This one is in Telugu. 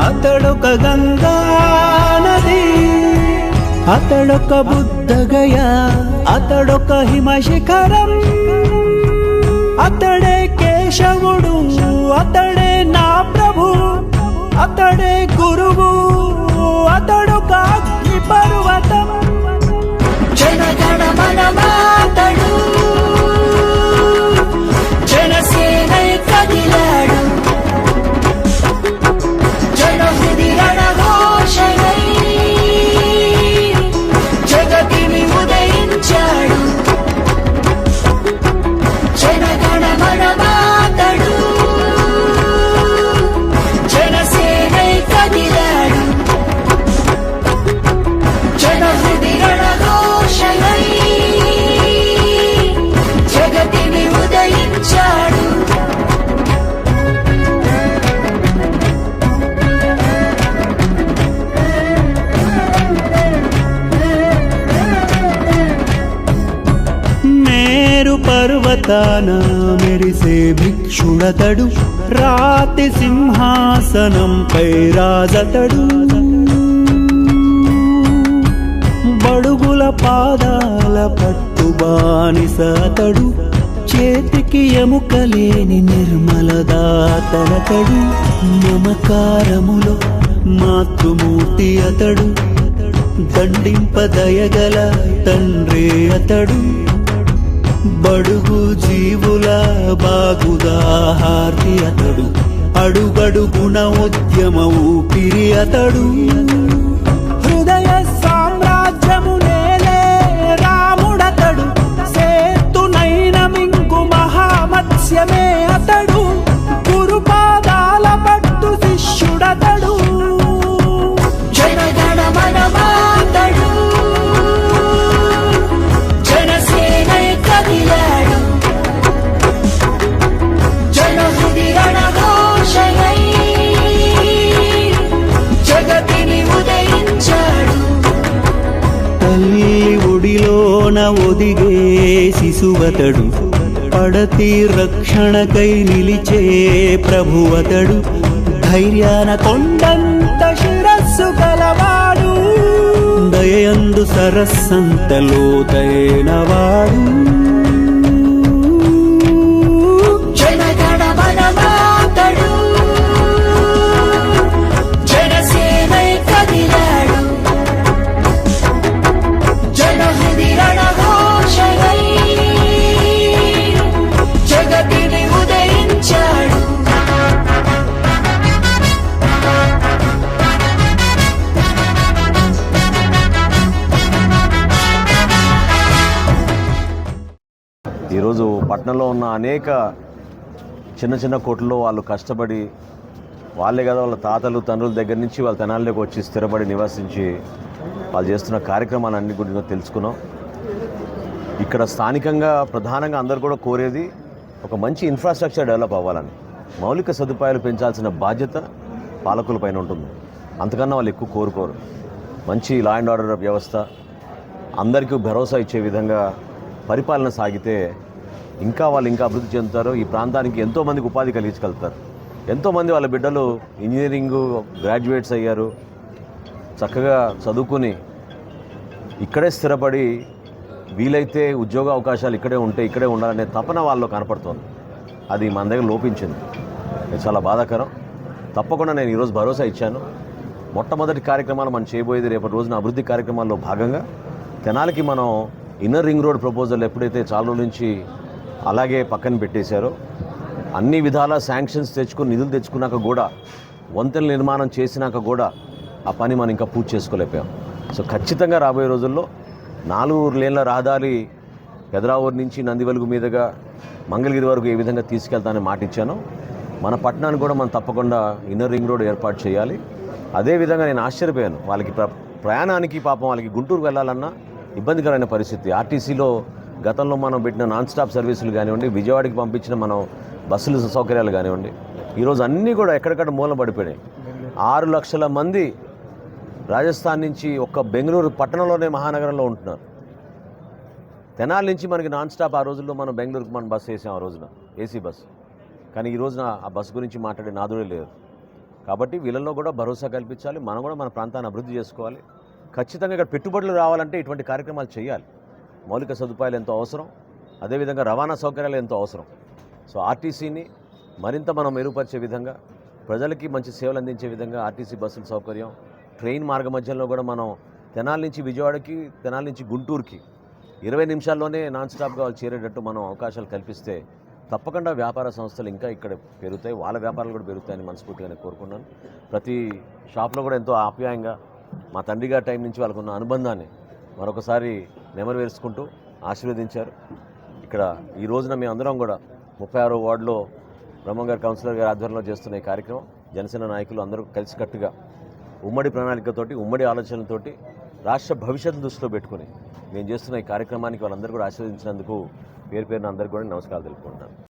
అతడొక గంగా నది అతడొక బుద్ధగయ అతడొక హిమశిఖరం. అతడే కేశవుడు అతడే నా ప్రభు అతడే గురువు పర్వతాన మెరిసే భిక్షుడతడు. రాతి సింహాసనంపై రాజతడు. బడుగుల పాదాల పట్టు బానిసతడు. చేతికి ఎముకలేని నిర్మల దాతడతడు మమకారములో మాతృమూర్తి అతడు. దండింపదయగల తండ్రి అతడు. బడుగు జీవుల బాగుదా హార్తి అతడు. అడుగడుగుణ ఉద్యమ ఊపిరి అతడు. ఒదిగే శిశువతడు. పడతి రక్షణకై నిలిచే ప్రభువతడు. ధైర్యాన కొండంత శిరస్సు కలవాడు. దయందు సరస్సంత లోతైనవాడు ఈరోజు పట్టణంలో ఉన్న అనేక చిన్న చిన్న కోట్లలో వాళ్ళు కష్టపడి వాళ్ళే కదా వాళ్ళ తాతలు తండ్రుల దగ్గర నుంచి వాళ్ళ తెనాల్లోకి వచ్చి స్థిరపడి నివసించి వాళ్ళు చేస్తున్న కార్యక్రమాలన్నీ గురించి తెలుసుకున్నాం. ఇక్కడ స్థానికంగా ప్రధానంగా అందరు కూడా కోరేది ఒక మంచి ఇన్ఫ్రాస్ట్రక్చర్ డెవలప్ అవ్వాలని. మౌలిక సదుపాయాలు పెంచాల్సిన బాధ్యత పాలకుల పైన ఉంటుంది. అంతకన్నా వాళ్ళు ఎక్కువ కోరుకోరు. మంచి లా అండ్ ఆర్డర్ వ్యవస్థ అందరికీ భరోసా ఇచ్చే విధంగా పరిపాలన సాగితే ఇంకా వాళ్ళు ఇంకా అభివృద్ధి చెందుతారు ఈ ప్రాంతానికి ఎంతోమందికి ఉపాధి కలిగించగలుగుతారు. ఎంతోమంది వాళ్ళ బిడ్డలు ఇంజనీరింగ్ గ్రాడ్యుయేట్స్ అయ్యారు. చక్కగా చదువుకుని ఇక్కడే స్థిరపడి వీలైతే ఉద్యోగ అవకాశాలు ఇక్కడే ఉంటే ఇక్కడే ఉండాలనే తపన వాళ్ళు కనపడుతోంది. అది మన దగ్గర లోపించింది. చాలా బాధాకరం. తప్పకుండా నేను ఈరోజు భరోసా ఇచ్చాను. మొట్టమొదటి కార్యక్రమాలు మనం చేయబోయేది రేపటి రోజున అభివృద్ధి కార్యక్రమాల్లో భాగంగా తెనాలికి మనం ఇన్నర్ రింగ్ రోడ్ ప్రపోజల్ ఎప్పుడైతే చాలా రోజుల నుంచి అలాగే పక్కన పెట్టేశారు. అన్ని విధాల శాంక్షన్స్ తెచ్చుకుని నిధులు తెచ్చుకున్నాక కూడా వంతెనల నిర్మాణం చేసినాక కూడా ఆ పని మనం ఇంకా పూర్తి చేసుకోలేకపోయాం. సో ఖచ్చితంగా రాబోయే రోజుల్లో నాలుగు లేన్ల రహదారి పెదరావూరు నుంచి నందివెలుగు మీదుగా మంగళగిరి వరకు ఏ విధంగా తీసుకెళ్తానని మాట ఇచ్చాను. మన పట్టణాన్ని కూడా మనం తప్పకుండా ఇన్నర్ రింగ్ రోడ్ ఏర్పాటు చేయాలి. అదేవిధంగా నేను ఆశ్చర్యపోయాను. వాళ్ళకి ప్ర ప్రయాణానికి పాపం వాళ్ళకి గుంటూరు వెళ్ళాలన్నా ఇబ్బందికరమైన పరిస్థితి. ఆర్టీసీలో గతంలో మనం పెట్టిన నాన్ స్టాప్ సర్వీసులు కానివ్వండి విజయవాడకి పంపించిన మనం బస్సులు సౌకర్యాలు కానివ్వండి ఈరోజు అన్నీ కూడా ఎక్కడికక్కడ మూలం పడిపోయినాయి. ఆరు లక్షల మంది రాజస్థాన్ నుంచి ఒక్క బెంగళూరు పట్టణంలోనే మహానగరంలో ఉంటున్నారు. తెనాలి నుంచి మనకి నాన్ స్టాప్ ఆ రోజుల్లో మనం బెంగళూరుకి మనం బస్సు వేసాం ఆ రోజున ఏసీ బస్సు కానీ ఈ రోజున ఆ బస్సు గురించి మాట్లాడే నాదుడే లేదు కాబట్టి వీళ్ళల్లో కూడా భరోసా కల్పించాలి మనం కూడా మన ప్రాంతాన్ని అభివృద్ధి చేసుకోవాలి. ఖచ్చితంగా ఇక్కడ పెట్టుబడులు రావాలంటే ఇటువంటి కార్యక్రమాలు చేయాలి. మౌలిక సదుపాయాలు ఎంతో అవసరం అదేవిధంగా రవాణా సౌకర్యాలు ఎంతో అవసరం. సో ఆర్టీసీని మరింత మనం మెరుగుపరిచే విధంగా ప్రజలకి మంచి సేవలు అందించే విధంగా ఆర్టీసీ బస్సుల సౌకర్యం ట్రైన్ మార్గ మధ్యంలో కూడా మనం తెనాల నుంచి విజయవాడకి తెనాల నుంచి గుంటూరుకి ఇరవై నిమిషాల్లోనే నాన్ స్టాప్గా వాళ్ళు చేరేటట్టు మనం అవకాశాలు కల్పిస్తే తప్పకుండా వ్యాపార సంస్థలు ఇంకా ఇక్కడ పెరుగుతాయి వాళ్ళ వ్యాపారాలు కూడా పెరుగుతాయని మనస్ఫూర్తిగా కోరుకున్నాను ప్రతి షాప్లో కూడా ఎంతో ఆప్యాయంగా మా తండ్రి గారి టైం నుంచి వాళ్ళకున్న అనుబంధాన్ని మరొకసారి నెమరు ఆశీర్వదించారు. ఇక్కడ ఈ రోజున మేము అందరం కూడా ముప్పై ఆరో వార్డులో బ్రహ్మంగారు కౌన్సిలర్ గారి ఆధ్వర్యంలో చేస్తున్న ఈ కార్యక్రమం. జనసేన నాయకులు అందరూ కలిసికట్టుగా ఉమ్మడి ప్రణాళికతోటి ఉమ్మడి ఆలోచనలతోటి రాష్ట్ర భవిష్యత్తు దృష్టిలో పెట్టుకుని మేము చేస్తున్న ఈ కార్యక్రమానికి వాళ్ళందరూ కూడా ఆశీర్వదించినందుకు పేరు పేరున అందరికీ కూడా నమస్కారాలు తెలుపుకుంటాను